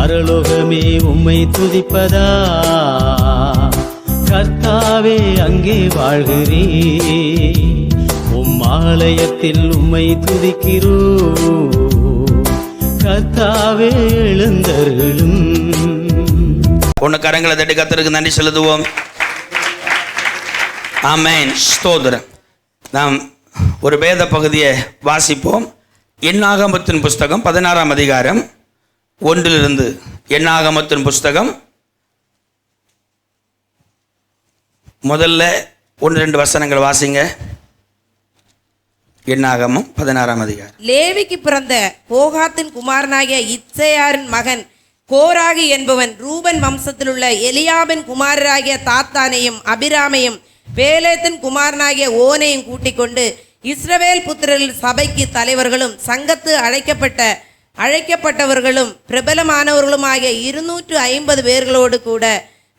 பரலோகமே உம்மை துதிப்பதா? கர்த்தாவே அங்கே வாழ்கிறே உம் ஆலயத்தில் உம்மை துதிக்கிறோ கர்த்தாவே எழுந்தருளும். ஒன்று கரங்களை தட்டி கத்தருக்கு நன்றி செலுத்துவோம். ஆமேன். ஸ்தோதரம் நாம் ஒரு வேத பகுதியை வாசிப்போம் எண்ணாகமத்தின் புஸ்தகம் பதினாறாம் அதிகாரம். ஒன்றிலிருந்து எண்ணாகமத்தின் புஸ்தகம். முதல்ல ஒன்று ரெண்டு வசனங்கள் வாசிங்க. எண்ணாகமம் பதினாறாம் அதிகாரம். லேவிக்கு பிறந்த கோகாத்தின் குமாரனாகிய இச்சையாரின் மகன் கோராகி என்பவன் ரூபன் வம்சத்திலுள்ள எலியாபின் குமாரராகிய தாத்தானையும் அபிராமையும் வேலேத்தின் குமாரனாகிய ஓனையும் கூட்டிக் கொண்டு இஸ்ரவேல் புத்திரரில் சபைக்கு தலைவர்களும் சங்கத்து அழைக்கப்பட்ட அழைக்கப்பட்டவர்களும் பிரபலமானவர்களுமாகிய இருநூற்று ஐம்பது பேர்களோடு கூட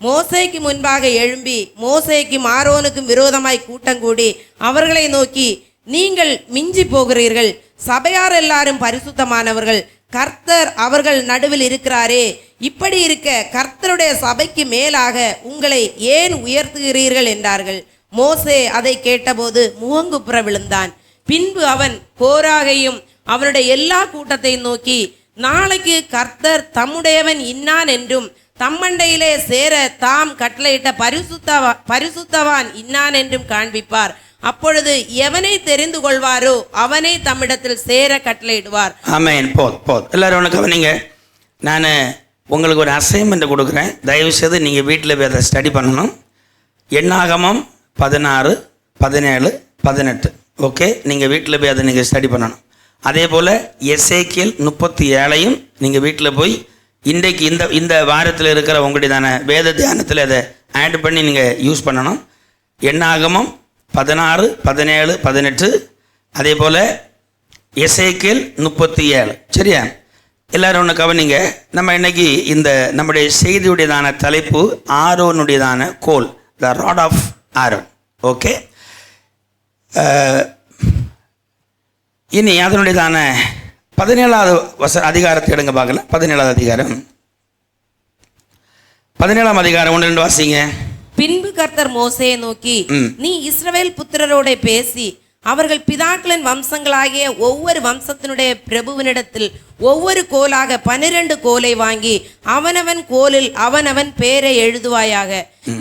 மோசைக்கு முன்பாக எழும்பி மோசைக்கும் ஆரோனுக்கும் விரோதமாய் கூட்டம் கூடி அவர்களை நோக்கி நீங்கள் மிஞ்சி போகிறீர்கள். சபையார் எல்லாரும் பரிசுத்தமானவர்கள். கர்த்தர் அவர்கள் நடுவில் இருக்கிறாரே. இப்படி இருக்க கர்த்தருடைய சபைக்கு மேலாக உங்களை ஏன் உயர்த்துகிறீர்கள்? என்றார்கள். மோசே அதை கேட்டபோது முகங்குப்புற விழுந்தான். பின்பு அவன் கோராகையும் அவருடைய எல்லா கூட்டத்தையும் நோக்கி நாளைக்கு கர்த்தர் தம்முடையவன் இன்னான் என்றும் தம்மண்டையிலே சேர தாம் கட்டளையிட்ட பரிசுத்தவா பரிசுத்தவான் இன்னான் என்றும் காண்பிப்பார். அப்பொழுது எவனை தெரிந்து கொள்வாரோ அவனை தம்மிடத்தில் சேர கட்டளையிடுவார். ஆமேன். போது போது எல்லாரும் ஒன்று கவனிங்க. நான் உங்களுக்கு ஒரு அசைன்மெண்ட் கொடுக்குறேன். தயவு செய்து நீங்கள் வீட்டில் போய் அதை ஸ்டடி பண்ணணும். எண்ணாகமம் பதினாறு பதினேழு பதினெட்டு. ஓகே நீங்கள் வீட்டில் போய் அதை நீங்கள் ஸ்டடி பண்ணணும். அதே போல் எஸ்ஏக்கியல் முப்பத்தி ஏழையும் நீங்கள் வீட்டில் போய் இன்றைக்கு இந்த இந்த வாரத்தில் இருக்கிற உங்களுடையதான வேத தியானத்தில் அதை ஆட் பண்ணி நீங்கள் யூஸ் பண்ணணும். எண்ணாகமம் பதினாறு பதினேழு பதினெட்டு அதே போல் எசேக்கியல் முப்பத்தி ஏழு சரியா? எல்லோரும் ஒன்று கவனிங்க. நம்ம இன்னைக்கு இந்த நம்முடைய செய்தியுடையதான தலைப்பு ஆரோனுடையதான கோல் the rod of Aaron okay இனி அதனுடையதான பதினேழாவது வச அதிகாரத்தை எடுங்க பார்க்கலாம் பதினேழாவது அதிகாரம். பதினேழாம் அதிகாரம் ஒன்று ரெண்டு வாசிங்க. பின்பு கர்த்தர் மோசேயை நோக்கி. நீ இஸ்ரவேல் புத்திரரோட பேசி அவர்கள் பிதாக்களின் வம்சங்களாகிய ஒவ்வொரு வம்சத்தினுடைய பிரபுவினிடத்தில் ஒவ்வொரு கோலாக பனிரெண்டு கோலை வாங்கி அவனவன் கோலில் அவனவன் பேரை எழுதுவாயாக.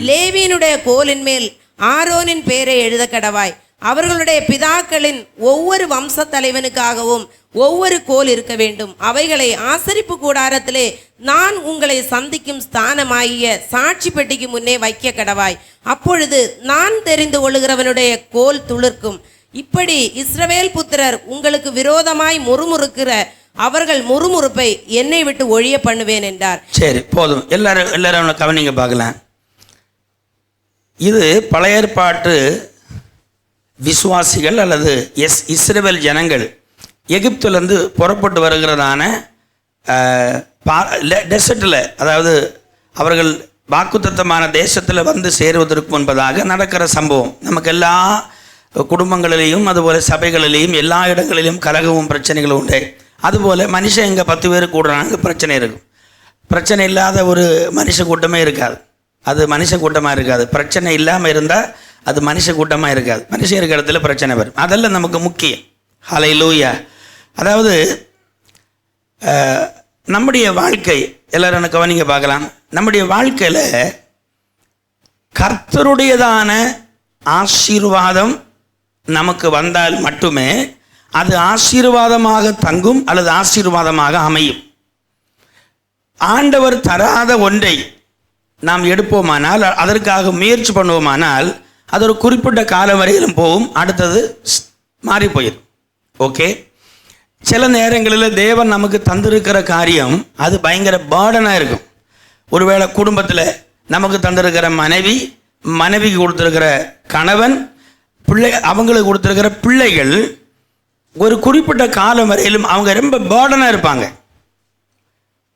லேவியனுடைய கோலின் மேல் ஆரோனின் பேரை எழுத கடவாய் அவர்களுடைய பிதாக்களின் ஒவ்வொரு வம்ச தலைவனுக்காகவும் ஒவ்வொரு கோல் இருக்க வேண்டும். அவைகளை ஆசரிப்பு கூடாரத்திலே நான் உங்களை சந்திக்கும் ஸ்தானமாகிய சாட்சி பெட்டிக்கு முன்னே வைக்க கடவாய். அப்பொழுது நான் தெரிந்து கொள்ளுகிறவனுடைய கோல் துளிர்க்கும். இப்படி இஸ்ரவேல் புத்திரர் உங்களுக்கு விரோதமாய் முறுமுறுக்கிற அவர்கள் முறுமுறுப்பை என்னை விட்டு ஒழிய பண்ணுவேன் என்றார். சரி போதும். எல்லாரும் எல்லாரும் கவனிங்க பார்க்கலாம். இது பழைய ஏற்பாட்டு விசுவாசிகள் அல்லது எஸ் இஸ்ரேல் ஜனங்கள் எகிப்துலேருந்து புறப்பட்டு வருகிறதான டெசர்ட்டில் அதாவது அவர்கள் வாக்குத்தத்தமான தேசத்தில் வந்து சேருவதற்கு முன்பதாக நடக்கிற சம்பவம். நமக்கு எல்லா குடும்பங்களிலேயும் அதுபோல் சபைகளிலேயும் எல்லா இடங்களிலும் கலகமும் பிரச்சனைகளும் உண்டு. அதுபோல் மனுஷன் இங்கே பத்து பேர் கூடுறாங்க பிரச்சனை இருக்கும். பிரச்சனை இல்லாத ஒரு மனுஷ கூட்டமே இருக்காது. அது மனுஷ கூட்டமாக இருக்காது. பிரச்சனை இல்லாமல் இருந்தால் அது மனுஷ கூட்டமாக இருக்காது. மனுஷன் இருக்கிற இடத்துல பிரச்சனை வரும். அதெல்லாம் நமக்கு முக்கியம். ஹலை லூயா அதாவது நம்முடைய வாழ்க்கை எல்லோரும் எனக்கு கவனிங்க பார்க்கலாம். நம்முடைய வாழ்க்கையில் கர்த்தருடையதான ஆசீர்வாதம் நமக்கு வந்தால் மட்டுமே அது ஆசீர்வாதமாக தங்கும் அல்லது ஆசீர்வாதமாக அமையும். ஆண்டவர் தராத ஒன்றை நாம் எடுப்போமானால் அதற்காக முயற்சி பண்ணுவோமானால் அது ஒரு குறிப்பிட்ட காலம் வரையிலும் போகும். அடுத்தது ஸ்- மாறி போயிடும் ஓகே? சில நேரங்களில் தேவன் நமக்கு தந்திருக்கிற காரியம் அது பயங்கர பேர்டனாக இருக்கும். ஒருவேளை குடும்பத்தில் நமக்கு தந்திருக்கிற மனைவி மனைவிக்கு கொடுத்துருக்கிற கணவன் பிள்ளை அவங்களுக்கு கொடுத்துருக்கிற பிள்ளைகள் ஒரு குறிப்பிட்ட காலம் வரையிலும் அவங்க ரொம்ப பேர்டனாக இருப்பாங்க.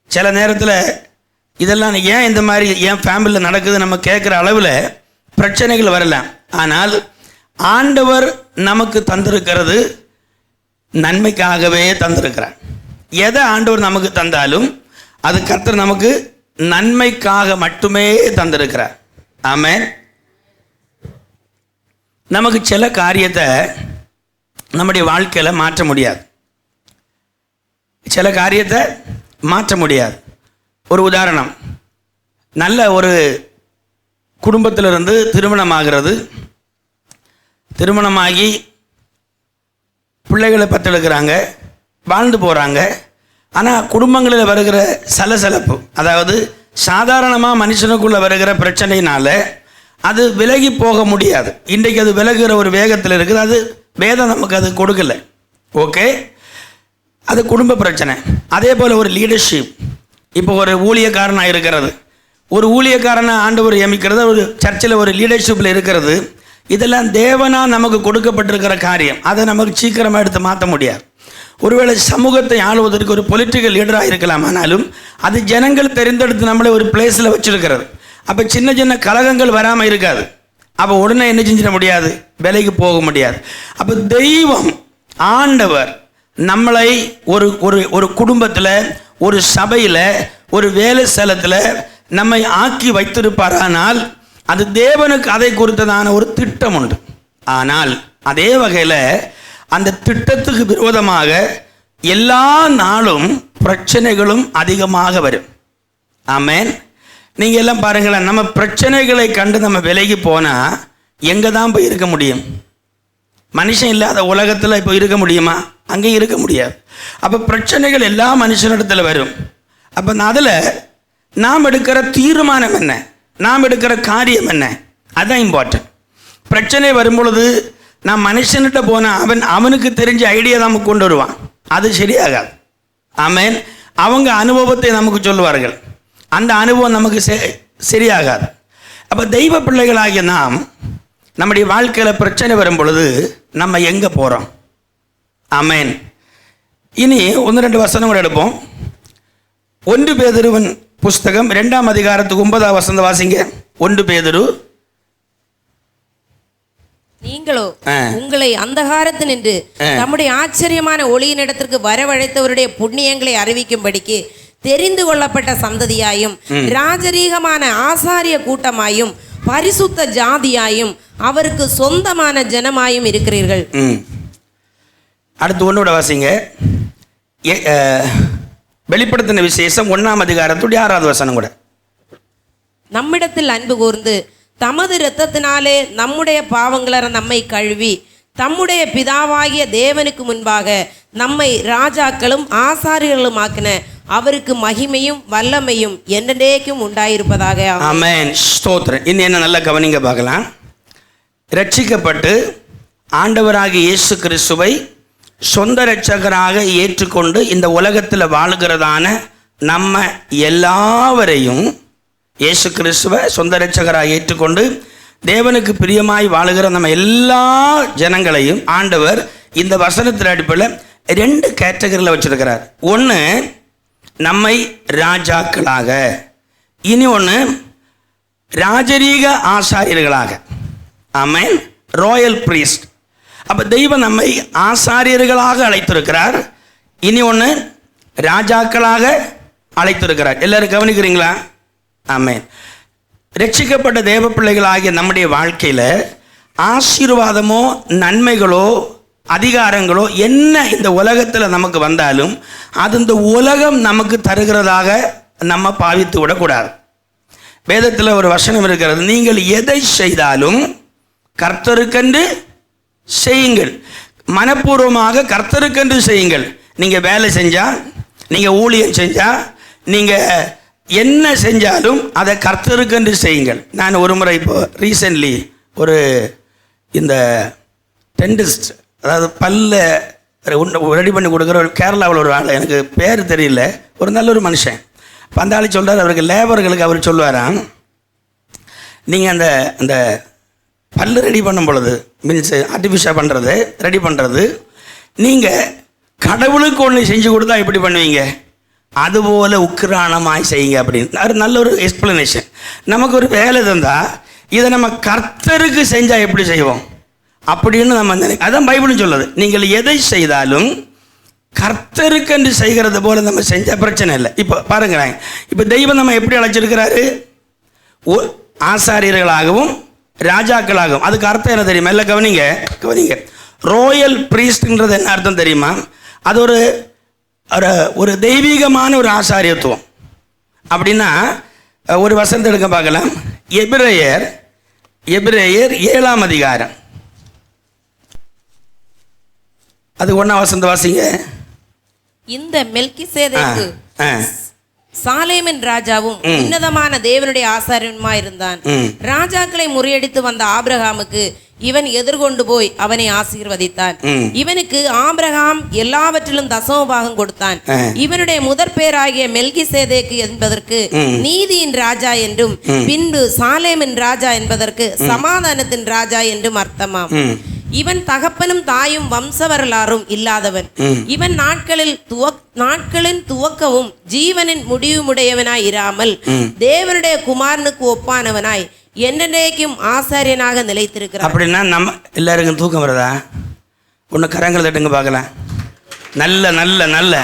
சில நேரத்தில் இதெல்லாம் ஏன் இந்த மாதிரி ஏன் ஃபேமிலியில் நடக்குது நம்ம கேட்குற அளவில் பிரச்சனைகள் வரலாம் ஆனால் ஆண்டவர் நமக்கு தந்திருக்கிறது நன்மைக்காகவே தந்திருக்கிறார். எதை ஆண்டவர் நமக்கு தந்தாலும் அது கர்த்தர் நமக்கு நன்மைக்காக மட்டுமே தந்திருக்கிறார். ஆம நமக்கு சில காரியத்தை நம்முடைய வாழ்க்கையில் மாற்ற முடியாது. சில காரியத்தை மாற்ற முடியாது. ஒரு உதாரணம். நல்ல ஒரு குடும்பத்திலிருந்து திருமணமாகிறது. திருமணமாகி பிள்ளைகளை பற்றெடுக்கிறாங்க வாழ்ந்து போகிறாங்க ஆனால் குடும்பங்களில் வருகிற சலசலப்பு அதாவது சாதாரணமாக மனுஷனுக்குள்ளே வருகிற பிரச்சனையினால் அது விலகி போக முடியாது. இன்றைக்கு அது விலகுகிற ஒரு வேகத்தில் இருக்குது. அது வேதம் நமக்கு அது கொடுக்கல. ஓகே அது குடும்ப பிரச்சனை. அதே போல் ஒரு லீடர்ஷிப் இப்போ ஒரு ஊழியக்காரனாக இருக்கிறது. ஒரு ஊழியக்காரனை ஆண்டவர் நியமிக்கிறது ஒரு சர்ச்சில் ஒரு லீடர்ஷிப்பில் இருக்கிறது. இதெல்லாம் தேவனாக நமக்கு கொடுக்கப்பட்டிருக்கிற காரியம். அதை நமக்கு சீக்கிரமாக எடுத்து மாற்ற முடியாது. ஒருவேளை சமூகத்தை ஆளுவதற்கு ஒரு பொலிட்டிக்கல் லீடராக இருக்கலாம் ஆனாலும் அது ஜனங்கள் தெரிந்தெடுத்து நம்மளை ஒரு பிளேஸில் வச்சுருக்கிறது. அப்போ சின்ன சின்ன கலகங்கள் வராமல் இருக்காது. அப்போ உடனே என்ன செஞ்சிட முடியாது? விலைக்கு போக முடியாது. அப்போ தெய்வம் ஆண்டவர் நம்மளை ஒரு ஒரு ஒரு குடும்பத்தில் ஒரு சபையில் ஒரு வேலை ஸ்தலத்தில் நம்மை ஆக்கி வைத்திருப்பாரானால் அது தேவனுக்கு அதை குறித்ததான ஒரு திட்டம் உண்டு. ஆனால் அதே வகையில் அந்த திட்டத்துக்கு விரோதமாக எல்லா நாளும் பிரச்சனைகளும் அதிகமாக வரும். ஆமென். நீங்கள் எல்லாம் பாருங்களேன் நம்ம பிரச்சனைகளை கண்டு நம்ம விலகி போனால் எங்கே தான் போய் இருக்க முடியும்? மனுஷன் இல்லாத உலகத்தில் இப்போ இருக்க முடியுமா? அங்கேயும் இருக்க முடியாது. அப்போ பிரச்சனைகள் எல்லா மனுஷனிடத்தில் வரும். அப்போ அதில் நாம் எடுக்கிற தீர்மானம் என்ன? நாம் எடுக்கிற காரியம் என்ன? அதுதான் இம்பார்ட்டன்ட் பிரச்சனை வரும்பொழுது நான் மனுஷன்கிட்ட போனால் அவன் அவனுக்கு தெரிஞ்ச ஐடியா நமக்கு கொண்டு வருவான். அது சரியாகாது. ஆமென். அவங்க அனுபவத்தை நமக்கு சொல்லுவார்கள். அந்த அனுபவம் நமக்கு செ- சரியாகாது. அப்போ தெய்வ பிள்ளைகளாகிய நாம் நம்முடைய வாழ்க்கையில் பிரச்சனை வரும் பொழுது நம்ம எங்கே போகிறோம் ஆமென். இனி ஒன்று ரெண்டு வசனம் கூட எடுப்போம். ஒன்று பேதருவன் புஸ்தகம் ரெண்டாம் அதிகாரத்துக்கு ஒன்பதாம் வசந்த வாசிங்க. ஒன்று பேதுரு. நீங்களோ. உங்களை அந்தகாரத்து நின்று ஆ. நம்முடைய ஆச்சரியமான ஒளியினிடத்திற்கு வரவழைத்தவருடைய புண்ணியங்களை அறிவிக்கும்படிக்கு தெரிந்து கொள்ளப்பட்ட சந்ததியாயும் ராஜரீகமான ஆசாரிய கூட்டமாயும் பரிசுத்த ஜாதியாயும் அவருக்கு சொந்தமான ஜனமாயும் இருக்கிறீர்கள். அடுத்து ஒன்றோட வாசிங்க. வெளிப்படுத்தின விசேஷம் ஒன்றாம் அதிகாரத்துடைய ஆறாவது வசனம் கூட. நம்மிடத்தில் அன்பு கூர்ந்து தமது இரத்தத்தினாலே நம்முடைய பாவங்களற நம்மை கழுவி தம்முடைய பிதாவாகிய தேவனுக்கு முன்பாக நம்மை ராஜாக்களும் ஆசாரியர்களுமாக்கின அவருக்கு மகிமையும் வல்லமையும் என்றென்றைக்கும் உண்டாயிருப்பதாக. ஆமென். ஸ்தோத்திரம். இன்னும் என்ன நல்லா கவனிங்க பார்க்கலாம். ரட்சிக்கப்பட்டு ஆண்டவராகிய இயேசு கிறிஸ்துவை சொந்த ரட்சகராக ஏற்றுக்கொண்டு இந்த உலகத்தில் வாழுகிறதான நம்ம எல்லாவரையும் இயேசு கிறிஸ்துவை சொந்த ரட்சகராக ஏற்றுக்கொண்டு தேவனுக்கு பிரியமாய் வாழுகிற நம்ம எல்லா ஜனங்களையும் ஆண்டவர் இந்த வசனத்தின் அடிப்படையில் ரெண்டு கேட்டகரியில் வச்சிருக்கிறார். ஒன்று நம்மை ராஜாக்களாக. இனி ஒன்று ராஜரீக ஆசாரியர்களாக. Amen royal priest. அப்போ தெய்வம் நம்மை ஆசாரியர்களாக அழைத்திருக்கிறார். இனி ஒன்று ராஜாக்களாக அழைத்திருக்கிறார். எல்லாரும் கவனிக்கிறீங்களா? ஆமென். ரட்சிக்கப்பட்ட தேவ பிள்ளைகளாகிய நம்முடைய வாழ்க்கையில் ஆசீர்வாதமோ நன்மைகளோ அதிகாரங்களோ என்ன இந்த உலகத்தில் நமக்கு வந்தாலும் அது இந்த உலகம் நமக்கு தருகிறதாக நம்ம பாவித்து விடக்கூடாது. வேதத்தில் ஒரு வசனம் இருக்கிறது நீங்கள் எதை செய்தாலும் கர்த்தருக்கென்று செய்யுங்கள். மனப்பூர்வமாக கர்த்தருக்கென்று செய்யுங்கள். நீங்கள் வேலை செஞ்சால் நீங்கள் ஊழியம் செஞ்சால் நீங்கள் என்ன செஞ்சாலும் அதை கர்த்தருக்கென்று செய்யுங்கள். நான் ஒரு முறை இப்போ ரீசெண்ட்லி ஒரு இந்த டென்டிஸ்ட் அதாவது பல்ல ரெடி பண்ணி கொடுக்குற ஒரு கேரளாவில் ஒரு ஆள் எனக்கு பேர் தெரியல ஒரு நல்ல ஒரு மனுஷன். பந்தாளி சொல்கிறார் அவருக்கு லேபர்களுக்கு அவர் சொல்லுவாராம் நீங்கள் அந்த அந்த பல்லு ரெடி பண்ணும் பொழுது மீன்ஸ் ஆர்டிஃபிஷியல் பண்ணுறது ரெடி பண்ணுறது நீங்கள் கடவுளுக்கு ஒன்று செஞ்சு கொடுத்தா எப்படி பண்ணுவீங்க? அதுபோல் உக்கிரானமாய் செய்யுங்க அப்படின்னு. அது நல்ல ஒரு எக்ஸ்பிளனேஷன் நமக்கு ஒரு வேலை தந்தால் இதை நம்ம கர்த்தருக்கு செஞ்சால் எப்படி செய்வோம்? அப்படின்னு நம்ம நினை அதான் பைபிள்னு சொல்லுது. நீங்கள் எதை செய்தாலும் கர்த்தருக்கு என்று செய்கிறது போல் நம்ம செஞ்சால் பிரச்சனை இல்லை. இப்போ பாருங்களேன். இப்போ தெய்வம் நம்ம எப்படி அழைச்சிருக்கிறாரு? ஆசாரியர்களாகவும் ராஜாக்களாகவும் அதுக்கு அர்த்தம் என்ன தெரியுமா? இல்லை கவனிங்க. கவனிங்க. ரோயல் ப்ரீஸ்ட்ன்றது என்ன அர்த்தம் தெரியுமா? அது ஒரு ஒரு தெய்வீகமான ஒரு ஆசாரியத்துவம். அப்படின்னா ஒரு வசனத்தை எடுக்க பார்க்கலாம். எபிரேயர் எபிரேயர் ஏழாம் அதிகாரம். அது ஒன்றா வசந்த வாசிங்க. இந்த மெல்கிசேதேக்கு ஆ, ஆ. சாலேமின் ராஜாவும் உன்னதமான தேவனுடைய ஆசாரியனுமாய் இருந்தான். ராஜாக்களை முறியடித்து வந்த ஆபிரகாமுக்கு இவன் எதிர்கொண்டு போய் அவனை ஆசீர்வதித்தான். இவனுக்கு ஆபிரகாம் எல்லாவற்றிலும் தசம பாகம் கொடுத்தான். இவனுடைய முதற் பேராகிய மெல்கிசேதேக்கு என்பதற்கு ம். நீதியின் ராஜா என்றும் பின்பு சாலேமின் ராஜா என்பதற்கு சமாதானத்தின் ராஜா என்றும் அர்த்தமாம் இவன் தகப்பனும் தாயும் வம்சவரலாறும் இல்லாதவன். ம். இவன் நாட்களில் துவக் நாட்களின் துவக்கவும் ஜீவனின் முடிவுமுடையவனாய் இராமல் தேவனுடைய குமாரனுக்கு ஒப்பானவனாய் என்னென்னைக்கும் ஆசாரியனாக நிலைத்திருக்கிறான். அப்படின்னா நம்ம எல்லாருக்கும் தூக்கம் வருதா? ஒன்று கரங்களை தட்டுங்க பார்க்கலாம். நல்ல நல்ல நல்ல.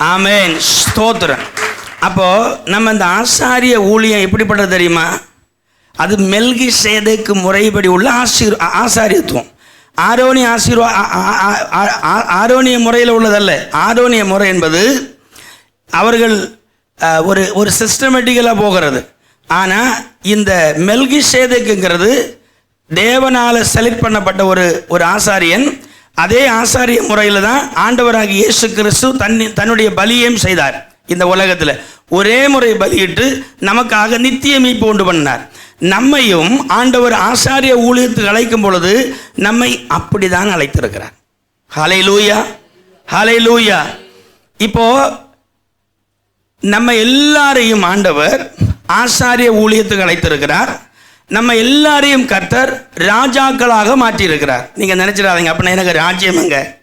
ஆமேன். ஸ்தோத்திரம். அப்போ நம்ம இந்த ஆசாரிய ஊழியம் எப்படிப்பட்டது தெரியுமா? அது மெல்கி சேதைக்கு முறைப்படி உள்ள ஆசீர் ஆசாரியத்துவம். ஆரோனிய ஆசீர்வா ஆ- ஆ- ஆரோனிய முறையில் உள்ளதல்ல. ஆரோனிய முறை என்பது அவர்கள் ஒரு ஒரு சிஸ்டமேட்டிக்கலாக போகிறது. ஆனால் இந்த மெல்கி சேதைக்குங்கிறது தேவனால் செலக்ட் பண்ணப்பட்ட ஒரு ஒரு ஆசாரியன். அதே ஆசாரிய முறையில் தான் ஆண்டவராக இயேசு கிறிஸ்து தன்னி தன்னுடைய பலியையும் செய்தார். இந்த உலகத்தில். ஒரே முறை பலியிட்டு நமக்காக நித்திய மீட்பு உண்டு பண்ணார் நம்மையும் ஆண்டவர் ஆசாரிய ஊழியத்துக்கு அழைக்கும் பொழுது நம்மை அப்படிதான் அழைத்திருக்கிறார். ஹலை லூயா ஹலை லூயா இப்போ நம்ம எல்லாரையும் ஆண்டவர் ஆசாரிய ஊழியத்துக்கு அழைத்திருக்கிறார். நம்ம எல்லாரையும் கர்த்தர் ராஜாக்களாக மாற்றியிருக்கிறார். நீங்கள் நினச்சிடாதீங்க. அப்படின்னா எனக்கு ராஜ்யம் எங்க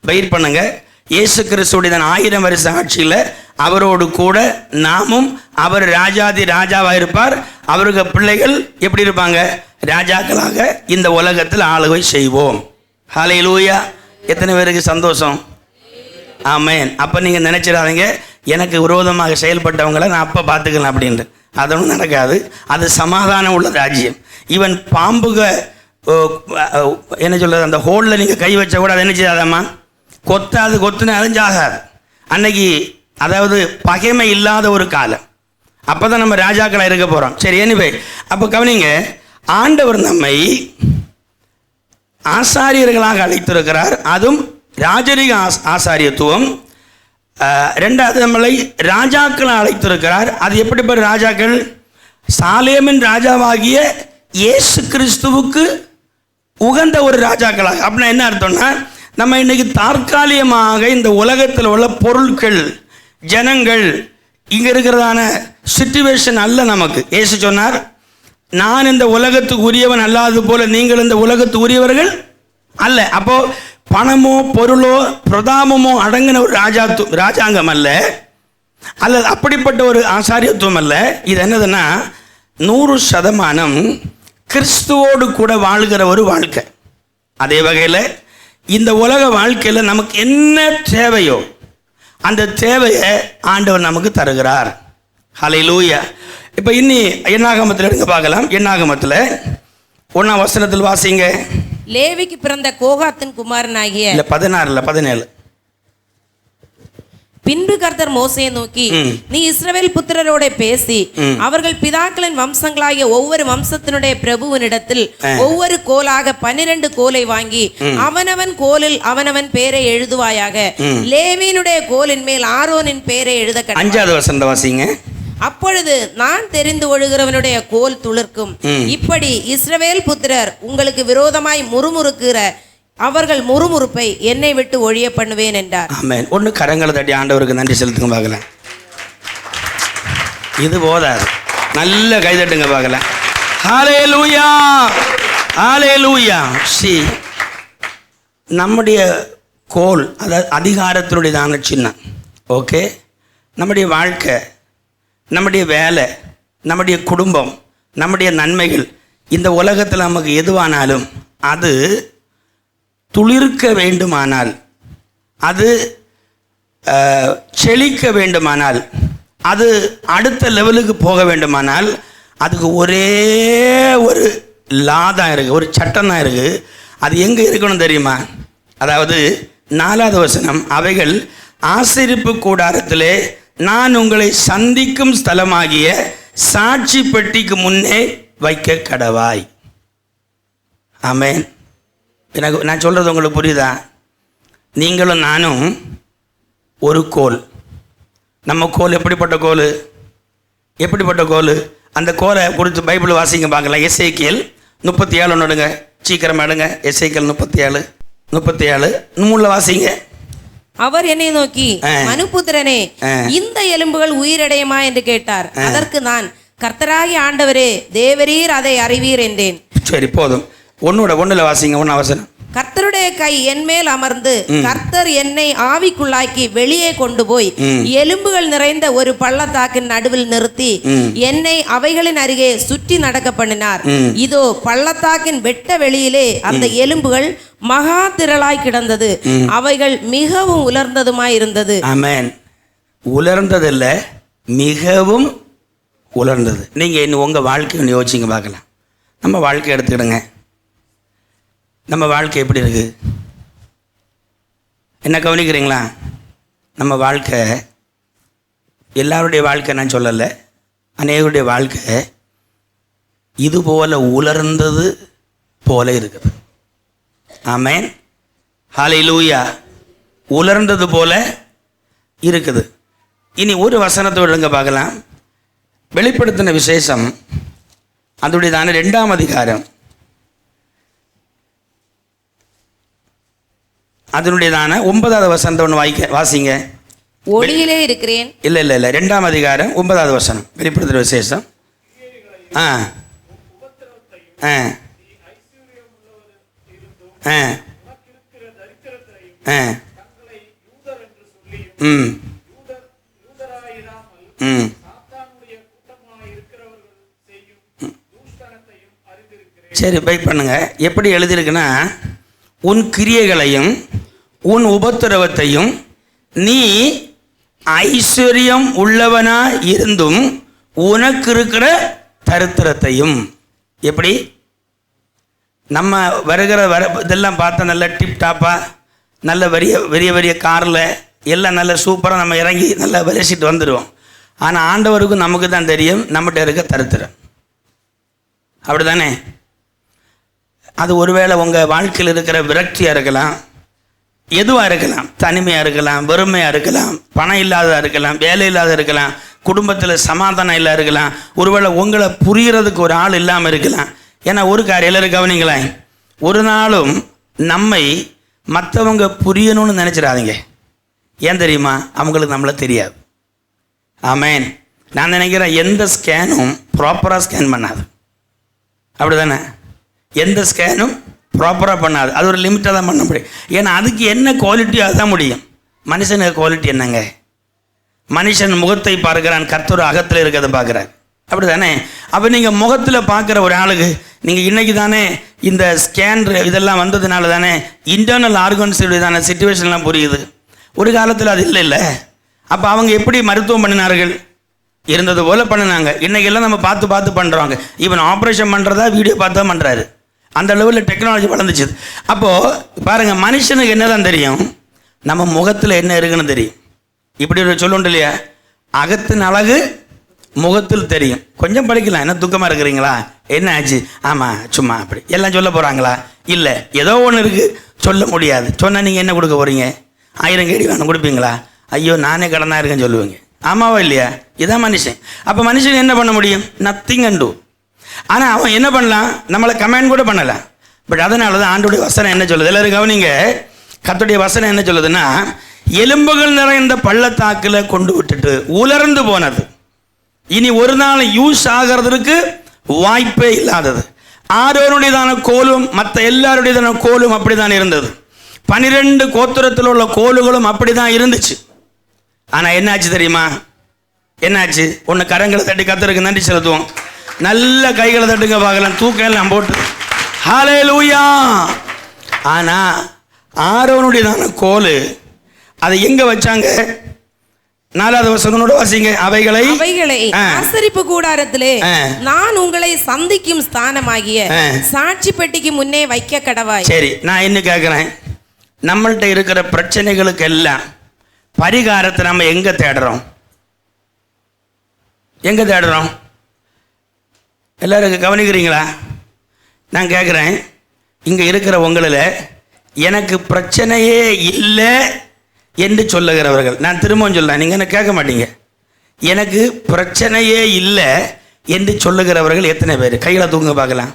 வெயிட் பண்ணுங்க. இயேசு கிறிஸ்துடைய தன் ஆயிரம் வருஷ ஆட்சியில் அவரோடு கூட நாமும் அவர் ராஜாதி ராஜாவாக இருப்பார். அவருக்கு பிள்ளைகள் எப்படி இருப்பாங்க? ராஜாக்களாக இந்த உலகத்தில் ஆளுகை செய்வோம். ஹலை லூயா எத்தனை பேருக்கு சந்தோஷம்? ஆமேன் அப்போ நீங்கள் நினச்சிடாதீங்க. எனக்கு விரோதமாக செயல்பட்டவங்களை நான் அப்போ பார்த்துக்கலாம் அப்படின்ட்டு. அது ஒன்றும் நடக்காது. அது சமாதானம் உள்ள ராஜ்யம். ஈவன் பாம்புக என்ன சொல்கிறது அந்த ஹோலில் நீங்கள் கை வச்ச கூட அதை என்ன செய்யாதாம்மா கொத்தாது கொத்துன அழிஞ்சாகாது அன்னைக்கு அதாவது பகைமை இல்லாத ஒரு காலம். அப்போ தான் நம்ம ராஜாக்களாக இருக்க போகிறோம் சரி எனிவே அப்போ கவனிங்க ஆண்டவர் நம்மை ஆசாரியர்களாக அழைத்திருக்கிறார். அதுவும் ராஜரிக ஆஸ் ஆசாரியத்துவம். ரெண்டாவது நம்மளை ராஜாக்களை அழைத்திருக்கிறார். அது எப்படிப்பட்ட ராஜாக்கள்? சாலேமின் ராஜாவாகிய இயேசு கிறிஸ்துவுக்கு உகந்த ஒரு ராஜாக்களாக. அப்படின்னா என்ன அர்த்தம்னா நம்ம இன்றைக்கி தற்காலிகமாக இந்த உலகத்தில் உள்ள பொருட்கள் ஜனங்கள் இங்கே இருக்கிறதான சுச்சுவேஷன் அல்ல நமக்கு. ஏசு சொன்னார் நான் இந்த உலகத்துக்கு உரியவன் அல்லாதது போல நீங்கள் இந்த உலகத்துக்கு உரியவர்கள் அல்ல. அப்போது பணமோ பொருளோ பிரதாபமோ அடங்கின ஒரு ராஜாத்து ராஜாங்கம் அல்ல. அல்லது அப்படிப்பட்ட ஒரு ஆசாரியத்துவம் அல்ல. இது என்னதுன்னா நூறு சதமானம் கிறிஸ்துவோடு கூட வாழ்கிற ஒரு வாழ்க்கை. அதே வகையில் இந்த உலக வாழ்க்கையில் நமக்கு என்ன தேவையோ அந்த தேவையை ஆண்டவர் நமக்கு தருகிறார். ஹலை லூயா இப்போ இன்னி எண்ணாகமத்தில் எடுங்க பார்க்கலாம். எண்ணாகமத்தில் ஒன்றாம் வசனத்தில் வாசிங்க. லேவிக்கு பிறந்த கோகாத்தின் குமாரனாகிய இல்லை பதினாறுல பதினேழு. பின்பு கர்த்தர் மோசையை நோக்கி. நீ இஸ்ரவேல் புத்திரரோட பேசி. அவர்கள் பிதாக்களின் வம்சங்களாகிய ஒவ்வொரு வம்சத்தினுடைய பிரபுவனிடத்தில். ஒவ்வொரு கோலாக பன்னிரண்டு கோலை வாங்கி அவனவன் கோலில் அவனவன் பேரை எழுதுவாயாக லேவியினுடைய கோலின் மேல் ஆரோனின் பேரை எழுத அஞ்சாவது வசனத்தை வாசிங்க அப்பொழுது நான் தெரிந்து ஒழுகிறவனுடைய கோல் துளிர்க்கும். இப்படி இஸ்ரவேல் புத்திரர் உங்களுக்கு விரோதமாய் முறுமுறுக்கிற அவர்கள் முறுமுறுப்பை என்னை விட்டு ஒழிய பண்ணுவேன் என்றார். ஆமென். ஒன்று கரங்களை தட்டி ஆண்டவருக்கு நன்றி செலுத்துங்க பார்க்கலாம். இது போதாது. நல்ல கைதட்டுங்க பார்க்கலாம். ஹாலே லூயா ஹாலே லூயா சி நம்முடைய கோல் அதாவது அதிகாரத்தினுடையதான சின்னம். ஓகே நம்முடைய வாழ்க்கை நம்முடைய வேலை நம்முடைய குடும்பம் நம்முடைய நன்மைகள் இந்த உலகத்தில் நமக்கு எதுவானாலும் அது துளிர்க்க வேண்டுமானால் அது செழிக்க வேண்டுமானால் அது அடுத்த லெவலுக்கு போக வேண்டுமானால் அதுக்கு ஒரே ஒரு லா தான் இருக்குது ஒரு சட்டம் தான் இருக்குது அது எங்கே இருக்கணும் தெரியுமா? அதாவது நாலாவது வசனம் அவைகள் ஆசிரிப்பு கூடாரத்திலே நான் உங்களை சந்திக்கும் ஸ்தலமாகிய சாட்சி பெட்டிக்கு முன்னே வைக்க கடவாய். ஆமேன். எனக்கு நான் சொல்கிறது உங்களுக்கு புரியுதா? நீங்களும் நானும் ஒரு கோல். நம்ம கோல் எப்படிப்பட்ட கோல்? எப்படிப்பட்ட கோல்? அந்த கோலை குறித்து பைபிள் வாசிங்க பார்க்கலாம். எஸ்ஐக்கியல் முப்பத்தி ஏழு ஒன்றுடுங்க சீக்கிரம் எடுங்க. எஸ்ஐக்கியல் முப்பத்தி ஏழு முப்பத்தி ஏழு நூலில் வாசிங்க. அவர் என்னை நோக்கி. மனுபுத்திரனே. இந்த எலும்புகள் உயிரடையுமா? என்று கேட்டார். அதற்கு நான் கர்த்தராகி ஆண்டவரே தேவரீர் அதை அறிவீர் என்றேன். சரி போதும். ஒன்னோட ஒன்றில் வாசிங்க ஒன்று அவசரம். கர்த்தருடைய கை என் மேல் அமர்ந்து கர்த்தர் என்னை ஆவிக்குள்ளாக்கி வெளியே கொண்டு போய் எலும்புகள் நிறைந்த ஒரு பள்ளத்தாக்கின் நடுவில் நிறுத்தி என்னை அவைகளின் அருகே சுற்றி நடக்க பண்ணினார். இதோ பள்ளத்தாக்கின் வெட்ட வெளியிலே அந்த எலும்புகள் மகா திரளாய் கிடந்தது. அவைகள் மிகவும் உலர்ந்ததுமாய் இருந்தது. ஆமென். உலர்ந்ததில்ல மிகவும் உலர்ந்தது. நீங்கள் இன்னும் உங்கள் வாழ்க்கையை யோசிச்சுங்க பார்க்கலாம். நம்ம வாழ்க்கை எடுத்துக்கிடுங்க. நம்ம வாழ்க்கை எப்படி இருக்குது என்ன கவனிக்கிறீங்களா? நம்ம வாழ்க்கை எல்லாருடைய வாழ்க்கை நான் சொல்லலை. அநேகருடைய வாழ்க்கை இது போல உலர்ந்தது போல இருக்குது. ஆமேன். ஹாலை லூயா உலர்ந்தது போல இருக்குது. இனி ஒரு வசனத்தை விடுங்க பார்க்கலாம். வெளிப்படுத்தின விசேஷம் அதனுடையதான ரெண்டாம் அதிகாரம். அதனுடையதான ஒன்பதாவது வசனத்தை ஒன்று வாய்க்க வாசிங்க. ஒளியிலே இருக்கிறேன். இல்லை இல்லை இல்லை ரெண்டாம் அதிகாரம் ஒன்பதாவது வசனம். வெளிப்படுத்துகிற விசேஷம். ஆ. ஆ. ஆ. ஆ. ம். ம். சரி பை பண்ணுங்க. எப்படி எழுதியிருக்குன்னா உன் கிரியைகளையும் உன் உபத்திரவத்தையும் நீ ஐஸ்வர்யம் உள்ளவனா இருந்தும் உனக்கு இருக்கிற தரித்திரத்தையும். எப்படி? நம்ம வருகிற வர இதெல்லாம் பார்த்தா நல்ல டிப் டாப்பாக நல்ல பெரிய பெரிய பெரிய காரில் எல்லாம் நல்ல சூப்பராக நம்ம இறங்கி நல்லா விளைச்சிட்டு வந்துடுவோம் ஆனால் ஆண்டவருக்கும் நமக்கு தான் தெரியும் நம்மகிட்ட இருக்க தருத்திரம். அப்படி தானே அது ஒருவேளை உங்கள் வாழ்க்கையில் இருக்கிற விரக்தியாக இருக்கலாம் எதுவாக இருக்கலாம் தனிமையாக இருக்கலாம் வெறுமையாக இருக்கலாம் பணம் இல்லாத இருக்கலாம் வேலை இல்லாத இருக்கலாம் குடும்பத்தில் சமாதானம் இல்லை இருக்கலாம் ஒருவேளை உங்களை புரிகிறதுக்கு ஒரு ஆள் இல்லாமல் இருக்கலாம். ஏன்னா ஒரு காரியம் எல்லோரும் கவனிங்களேன் ஒரு நாளும் நம்மை மற்றவங்க புரியணும்னு நினச்சிடாதீங்க. ஏன் தெரியுமா? அவங்களுக்கு நம்மளை தெரியாது. ஆமேன். நான் நினைக்கிறேன் எந்த ஸ்கேனும் ப்ராப்பராக ஸ்கேன் பண்ணாது. அப்படி தானே எந்த ஸ்கேனும் ப்ராப்பராக பண்ணாது. அது ஒரு லிமிட்டாக தான் பண்ண முடியும் ஏன்னா அதுக்கு என்ன குவாலிட்டியோ அதுதான் முடியும். மனுஷனுக்கு குவாலிட்டி என்னங்க? மனுஷன் முகத்தை பார்க்கிறான் கர்த்தர் அகத்தில் இருக்கிறத பார்க்குறார். அப்படி தானே அப்போ நீங்கள் முகத்தில் பார்க்குற ஒரு ஆளுக்கு நீங்கள் இன்றைக்கி தானே இந்த ஸ்கேன் இதெல்லாம் வந்ததுனால தானே இன்டர்னல் ஆர்கன்ஸ் தானே சுச்சுவேஷன்லாம் புரியுது. ஒரு காலத்தில் அது இல்லை இல்லை அப்போ அவங்க எப்படி மருத்துவம் பண்ணினார்கள்? இருந்தது போல் பண்ணினாங்க. இன்றைக்கெல்லாம் நம்ம பார்த்து பார்த்து பண்ணுறாங்க இவன் ஆப்ரேஷன் பண்ணுறதா வீடியோ பார்த்து தான் பண்ணுறாரு அந்த லெவலில் டெக்னாலஜி வளர்ந்துச்சு. அப்போது பாருங்கள் மனுஷனுக்கு என்னதான் தெரியும்? நம்ம முகத்தில் என்ன இருக்குன்னு தெரியும். இப்படி ஒரு சொல்லுண்டு இல்லையா? அகத்தின் அழகு முகத்தில் தெரியும். கொஞ்சம் படிக்கலாம். என்ன துக்கமாக இருக்கிறீங்களா? என்ன ஆச்சு? ஆமாம் சும்மா அப்படி. எல்லாம் சொல்ல போகிறாங்களா இல்லை. ஏதோ ஒன்று இருக்குது சொல்ல முடியாது. சொன்னால் நீங்கள் என்ன கொடுக்க போகிறீங்க ஆயிரம் கேடி வேணும் கொடுப்பீங்களா? ஐயோ நானே கடனாக இருக்கேன்னு சொல்லுவீங்க. ஆமாவா இல்லையா? இதான் மனுஷன். அப்போ மனுஷன் என்ன பண்ண முடியும்? நத்திங் அண்டு ஆனால் அவன் என்ன பண்ணலாம்? நம்மளை கமெண்ட் கூட பண்ணலை. பட் அதனால தான் ஆண்டுடைய வசனம் என்ன சொல்லுது? எல்லாரும் கவனிங்க. கத்துடைய வசனம் என்ன சொல்லுதுன்னா எலும்புகள் நிறைந்த பள்ளத்தாக்கில் கொண்டு விட்டுட்டு உலர்ந்து போனது. இனி ஒரு நாள் யூஸ் ஆகிறதுக்கு வாய்ப்பே இல்லாதது. ஆரோனுடையதான கோலும் மற்ற எல்லாருடையதான கோலும் அப்படிதான் இருந்தது. பனிரெண்டு கோத்திரத்தில் உள்ள கோலுகளும் அப்படி தான் இருந்துச்சு. ஆனால் என்னாச்சு தெரியுமா? என்னாச்சு? ஒன்று கரங்களை தட்டி கத்துறதுக்கு நன்றி செலுத்துவோம். நல்ல கைகளை தட்டுங்க பார்க்கலாம். தூக்கம் எல்லாம் போட்டு. ஹாலே லூயா ஆனால் ஆரோனுடையதான கோல். அதை எங்க வச்சாங்க? நாலாவது வசனோட வாசிங்க. அவைகளை அவைகளை. ஆசரிப்பு கூடாரத்திலே. நான் உங்களை சந்திக்கும் ஸ்தானமாகிய. சாட்சி பெட்டிக்கு முன்னே வைக்க கடவாய். சரி நான் என்ன கேட்குறேன் நம்மள்ட்ட இருக்கிற பிரச்சனைகளுக்கு எல்லாம் பரிகாரத்தை நம்ம எங்க தேடுறோம்? எங்க தேடுறோம்? எல்லாரும் கவனிக்கிறீங்களா? நான் கேட்குறேன் இங்கே இருக்கிற உங்களில் எனக்கு பிரச்சனையே இல்லை என்று சொல்லுகிறவர்கள். நான் திரும்பவும் சொல்றேன். நீங்கள் என்ன கேட்க மாட்டீங்க. எனக்கு பிரச்சனையே இல்லை என்று சொல்லுகிறவர்கள் எத்தனை பேர்? கையில் தூங்க பார்க்கலாம்.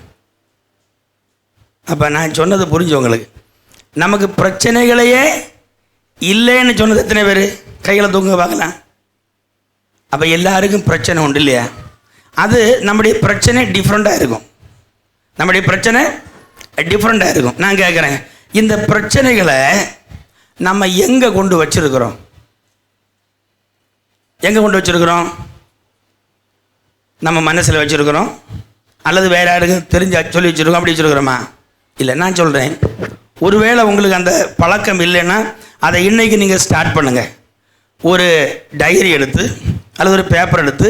அப்போ நான் சொன்னது புரிஞ்சு உங்களுக்கு. நமக்கு பிரச்சனைகளையே இல்லைன்னு சொன்னது எத்தனை பேர்? கையில் தூங்க பார்க்கலாம். அப்போ எல்லாருக்கும் பிரச்சனை உண்டு இல்லையா? அது நம்முடைய பிரச்சனை டிஃப்ரெண்ட்டாக இருக்கும். நம்முடைய பிரச்சனை டிஃப்ரெண்ட்டாக இருக்கும். நான் கேட்குறேன் இந்த பிரச்சனைகளை நம்ம எங்கே கொண்டு வச்சிருக்கிறோம்? எங்கே கொண்டு வச்சிருக்கிறோம்? நம்ம மனசில் வச்சுருக்குறோம்? அல்லது வேறு யாருக்கு தெரிஞ்சு சொல்லி வச்சிருக்கோம் அப்படி வச்சிருக்கிறோமா? இல்லை நான் சொல்கிறேன் ஒருவேளை உங்களுக்கு அந்த பழக்கம் இல்லைன்னா அதை இன்றைக்கி நீங்கள் ஸ்டார்ட் பண்ணுங்கள் ஒரு டைரி எடுத்து அல்லது ஒரு பேப்பர் எடுத்து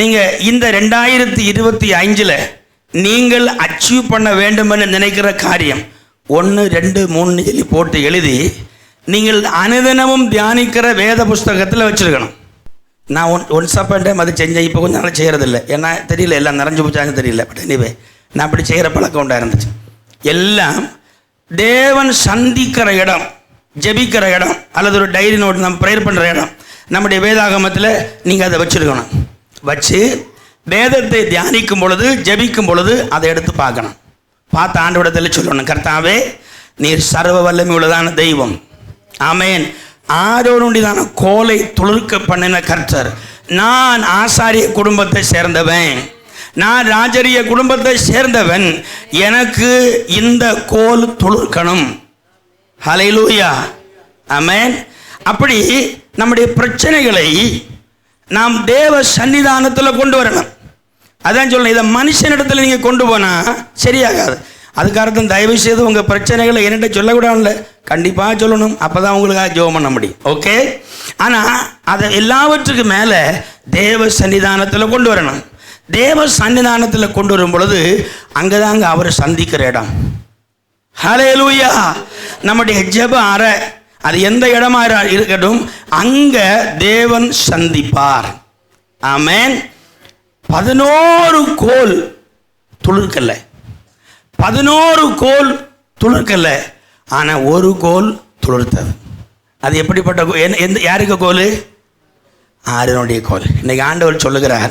நீங்கள் இந்த ரெண்டாயிரத்தி இருபத்தி அஞ்சில் நீங்கள் அச்சீவ் பண்ண வேண்டுமென்னு நினைக்கிற காரியம் ஒன்று ரெண்டு மூணு சொல்லி போட்டு எழுதி நீங்கள் அனுதினமும் தியானிக்கிற வேத புஸ்தகத்தில் வச்சுருக்கணும். நான் ஒன் ஒன்ஸ் அப் டைம் அது செஞ்சேன் இப்போ கொஞ்சம் நாள் செய்கிறதில்ல ஏன்னா தெரியல எல்லாம் நிறைஞ்சு போச்சாங்க தெரியல. பட் எனிவே நான் அப்படி செய்கிற பழக்கம் உண்டாக இருந்துச்சு. எல்லாம் தேவன் சந்திக்கிற இடம் ஜெபிக்கிற இடம் அல்லது ஒரு டைரி நோட் நம்ம ப்ரேயர் பண்ணுற இடம் நம்முடைய வேதாகமத்தில் நீங்கள் அதை வச்சுருக்கணும். வச்சு வேதத்தை தியானிக்கும் பொழுது ஜபிக்கும் பொழுது அதை எடுத்து பார்க்கணும். பார்த்து ஆண்டவிடத்தில் சொல்லணும் கர்த்தாவே நீர் சர்வ வல்லமை உள்ளதான தெய்வம். ஆமேன். ஆரோனுடையதான கோலை துளிர்க்க பண்ணின கர்த்தர். நான் ஆசாரிய குடும்பத்தை சேர்ந்தவன். நான் ராஜரிய குடும்பத்தை சேர்ந்தவன். எனக்கு இந்த கோல் துளிர்க்கணும். ஹலைலூயா ஆமேன். அப்படி நம்முடைய பிரச்சனைகளை நாம் தேவ சன்னிதானத்தில் கொண்டு வரணும். அதான் சொல்லணும் இதை மனுஷனிடத்தில் நீங்கள் கொண்டு போனால் சரியாகாது. அதுக்கு அர்த்தம் தயவு செய்து உங்கள் பிரச்சனைகளை என்கிட்ட சொல்லக்கூடாதுல்ல. கண்டிப்பாக சொல்லணும் அப்போ தான் உங்களுக்காக ஜோம் பண்ண முடியும். ஓகே ஆனால் அதை எல்லாவற்றுக்கு மேலே தேவ சன்னிதானத்தில் கொண்டு வரணும். தேவ சன்னிதானத்தில் கொண்டு வரும் பொழுது அங்கே தாங்க அவரை சந்திக்கிற இடம். ஹalleluya நம்முடைய ஜப அறை அது எந்த இடமா இருக்கட்டும் அங்க தேவன் சந்திப்பார். ஆமேன். பதினோரு கோல் துளிர்க்கல்ல. பதினோரு கோல் துளிர்க்கல்ல. ஆனா ஒரு கோல் துளிர்த்தது. அது எப்படிப்பட்ட கோ- எந்த யாருக்கு கோல்? ஆறுனுடைய கோல். இன்னைக்கு ஆண்டவர் சொல்லுகிறார்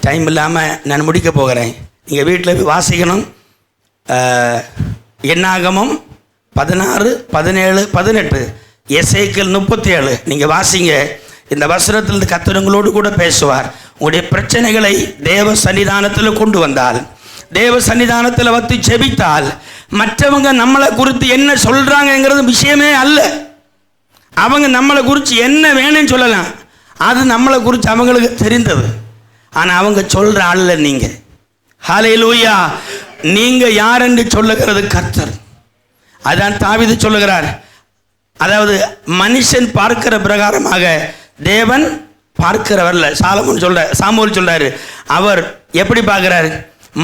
டைம் இல்லாமல் நான் முடிக்க போகிறேன். நீங்கள் வீட்டில் போய் வாசிக்கணும். என்னாகமும்? எண்ணாகமம் பதினாறு பதினேழு பதினெட்டு. இசைக்கல் முப்பத்தி ஏழு நீங்கள் வாசிங்க. இந்த வசனத்திலிருந்து கத்தருங்களோடு கூட பேசுவார். உங்களுடைய பிரச்சனைகளை தேவ சன்னிதானத்தில் கொண்டு வந்தால் தேவ சன்னிதானத்தில் வந்து செபித்தால் மற்றவங்க நம்மளை குறித்து என்ன சொல்கிறாங்கங்கிறது விஷயமே அல்ல. அவங்க நம்மளை குறித்து என்ன வேணும்னு சொல்லலாம். அது நம்மளை குறித்து அவங்களுக்கு தெரிந்தது. ஆனால் அவங்க சொல்கிற ஆள் நீங்கள் ஹாலே லூயா நீங்கள் யார் என்று சொல்லுகிறது கர்த்தர். அதான் தாவிது சொல்லுகிறார். அதாவது மனுஷன் பார்க்கிற பிரகாரமாக தேவன் பார்க்கிறவர்ல சாலமன் சொல்ற சாமுவேல் சொல்றாரு அவர் எப்படி பார்க்கிறார்?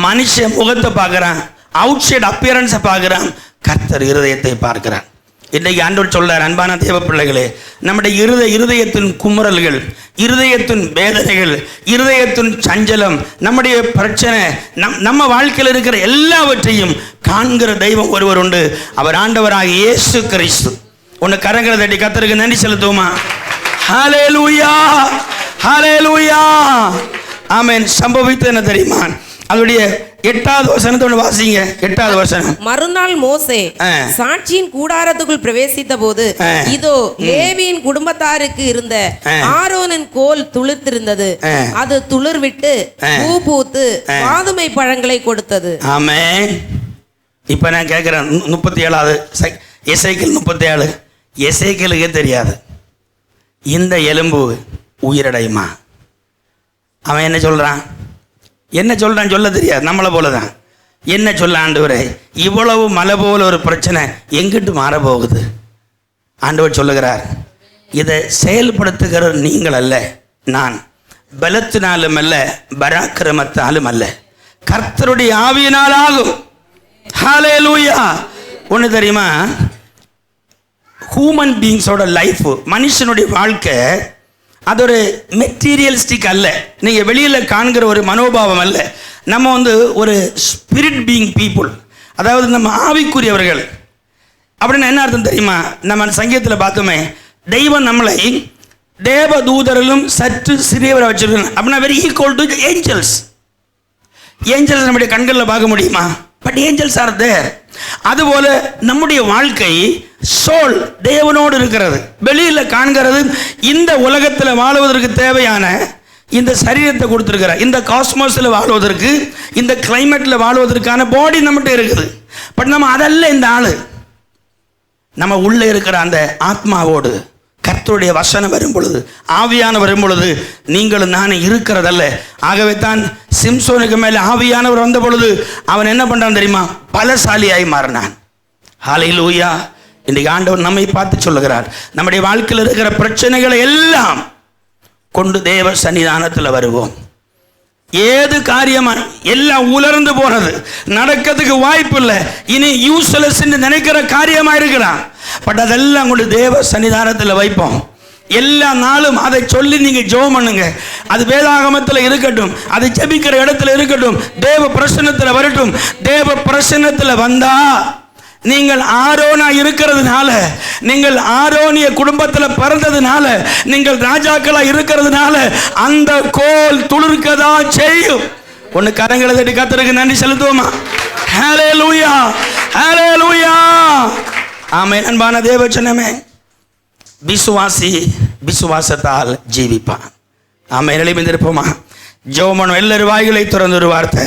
மனுஷ முகத்தை பார்க்குறான் அவுட் சைடு அப்பியரன்ஸை பார்க்குறான் கர்த்தர் இருதயத்தை பார்க்கிறான் இன்றைக்கு ஆண்டவர் சொல்றார் அன்பான தேவ பிள்ளைகளே நம்முடைய இருத இருதயத்தின் குமுறல்கள் இருதயத்தின் வேதனைகள் இருதயத்தின் சஞ்சலம் நம்முடைய பிரச்சனை நம் நம்ம வாழ்க்கையில் இருக்கிற எல்லாவற்றையும் காண்கிற தெய்வம் ஒருவர் உண்டு. அவர் ஆண்டவராக இயேசு கிறிஸ்து. உன்னை கரங்களை தட்டி கத்தருக்கு நன்றி செலுத்துவோமா? ஹalleluya ஹalleluya ஆமென் சம்பவித்து என்ன தெரியுமா? அதோடைய எட்டாவது வசனத்தை ஒன்று வாசிங்க. எட்டாவது வசனம். மறுநாள் மோசே. சாட்சியின் கூடாரத்துக்குள் பிரவேசித்த போது. இதோ லேவியின் குடும்பத்தாருக்கு இருந்த. ஆரோனின் கோல் துளிர்த்திருந்தது. அது துளிர் விட்டு. பூ பூத்து ஆ. வாதுமை பழங்களை கொடுத்தது. ஆமென். இப்போ நான் கேட்குறேன் முப்பத்தி ஏழாவது எசைக்கல் முப்பத்தி ஏழு. எசைக்கலுக்கே தெரியாது. இந்த எலும்பு உயிரடையுமா? அவன் என்ன சொல்கிறான் என்ன சொல்கிறான் சொல்ல தெரியாது. நம்மளை போல தான் என்ன சொல்ல ஆண்டவரே? இவ்வளவு மலை போல ஒரு பிரச்சனை எங்கிட்டு மாறப்போகுது? போகுது ஆண்டவர் சொல்லுகிறார் இதை செயல்படுத்துகிற நீங்கள் அல்ல நான். பலத்தினாலும் அல்ல பராக்கிரமத்தாலும் அல்ல. கர்த்தருடைய ஆவியினால் ஆகும். ஒன்று தெரியுமா? ஹூமன் பீங்ஸோட லைஃப் மனுஷனுடைய வாழ்க்கை அது ஒரு மெட்டீரியலிஸ்டிக் அல்ல. நீங்கள் வெளியில் காண்கிற ஒரு மனோபாவம் அல்ல. நம்ம வந்து ஒரு ஸ்பிரிட் பீயிங் பீப்புள் அதாவது நம்ம ஆவிக்குரியவர்கள். அப்படின்னு என்ன அர்த்தம் தெரியுமா? நம்ம சங்கீதத்தில் பார்த்தோமே தெய்வம் நம்மளை தேவ தூதரிலும் சற்று சிறியவரை வச்சிருக்கணும் அப்படின்னா very equal to angels angels நம்முடைய கண்களில் பார்க்க முடியுமா? பட் ஏஞ்சல்ஸ் ஆர் தேர் அதுபோல நம்முடைய வாழ்க்கை சோல் தேவனோடு இருக்கிறது. வெளியில் காண்கிறது இந்த உலகத்தில் வாழ்வதற்கு தேவையான இந்த சரீரத்தை கொடுத்துருக்கிற இந்த காஸ்மோஸில் வாழ்வதற்கு இந்த கிளைமேட்டில் வாழ்வதற்கான பாடி நம்மகிட்ட இருக்குது. பட் நம்ம அதல்ல இந்த ஆள். நம்ம உள்ளே இருக்கிற அந்த ஆத்மாவோடு கர்த்தருடைய வசனம் வரும் பொழுது ஆவியான வரும் பொழுது நீங்களும் நானும் இருக்கிறதல்ல. ஆகவே தான் சிம்சோனுக்கு மேலே ஆவியானவர் வந்த பொழுது அவன் என்ன பண்றான் தெரியுமா? பலசாலியாய் மாறினான். ஹாலை லூயா இன்றைக்கு ஆண்டவர் நம்மை பார்த்து சொல்லுகிறார். நம்முடைய வாழ்க்கையில் இருக்கிற பிரச்சனைகளை எல்லாம் கொண்டு தேவ சன்னிதானத்தில் வருவோம். ஏது காரியமா எல்லாம் உலர்ந்து போனது. நடக்கிறதுக்கு வாய்ப்பு இல்லை. இனி யூஸ்லெஸ் நினைக்கிற காரியமா இருக்கிறான். பட் அதெல்லாம் கொண்டு தேவ சன்னிதானத்தில் வைப்போம். எல்லா நாளும் அதை சொல்லி நீங்கள் ஜெபம் பண்ணுங்க. அது வேதாகமத்தில் இருக்கட்டும் அது ஜெபிக்கிற இடத்துல இருக்கட்டும் தேவ பிரசன்னத்தில் வரட்டும். தேவ பிரசன்னத்தில் வந்தா நீங்கள் ஆரோனா இருக்கிறதுனால நீங்கள் ஆரோனிய குடும்பத்தில் பிறந்ததுனால நீங்கள் ராஜாக்களா இருக்கிறதுனால அந்த கோல் துளிர்க்கதா செய்யும். ஒன்று கரங்களை தட்டி கத்தருக்கு நன்றி செலுத்துவோமா? ஹலே லூயா ஹலே லூயா ஆமே அன்பான தேவச்சனமே விசுவாசி விசுவாசத்தால் ஜீவிப்பான். ஆமை நிலைமைந்திருப்போமா ஜோமனம் எல்லாரும் வாய்களை திறந்து ஒரு வார்த்தை.